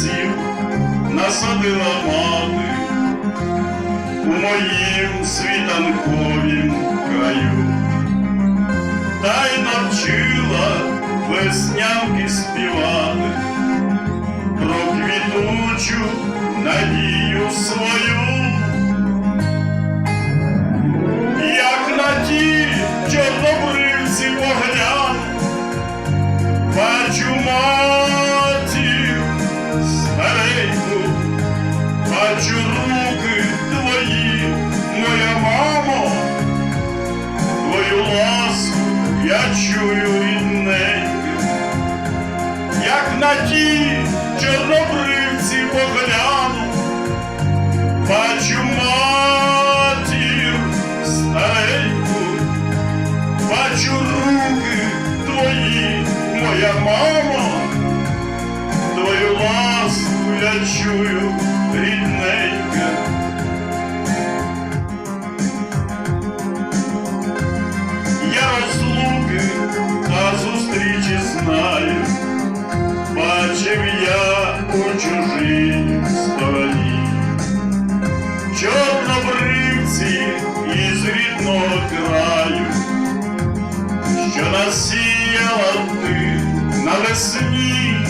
саджанців насадила мати у моїм світанковім краю, та й навчила веснянки співати про квітучу надію свою. На ті чорнобривці погляну, бачу матір стареньку, бачу руки твої, моя мамо, твою ласку я чую, рідненька. Я розлуки та зустрічі знаю, бачив я у чужій стороні. Чорнобривці із рідного краю, що насіяла ти навесні, як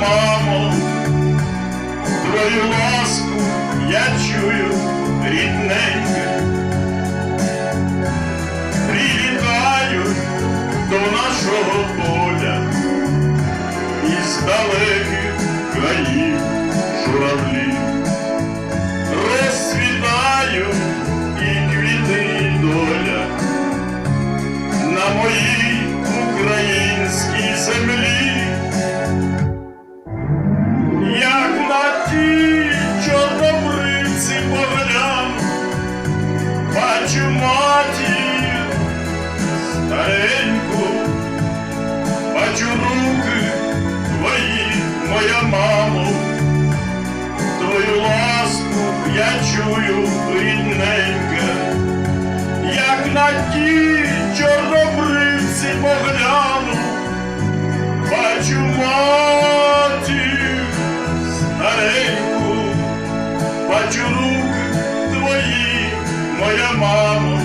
мамо, твою ласку я чую, рідненька. прилітаю до нашого поля із далеких журавлі. Твоя мама,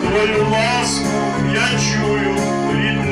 твою ласку я чую рідну.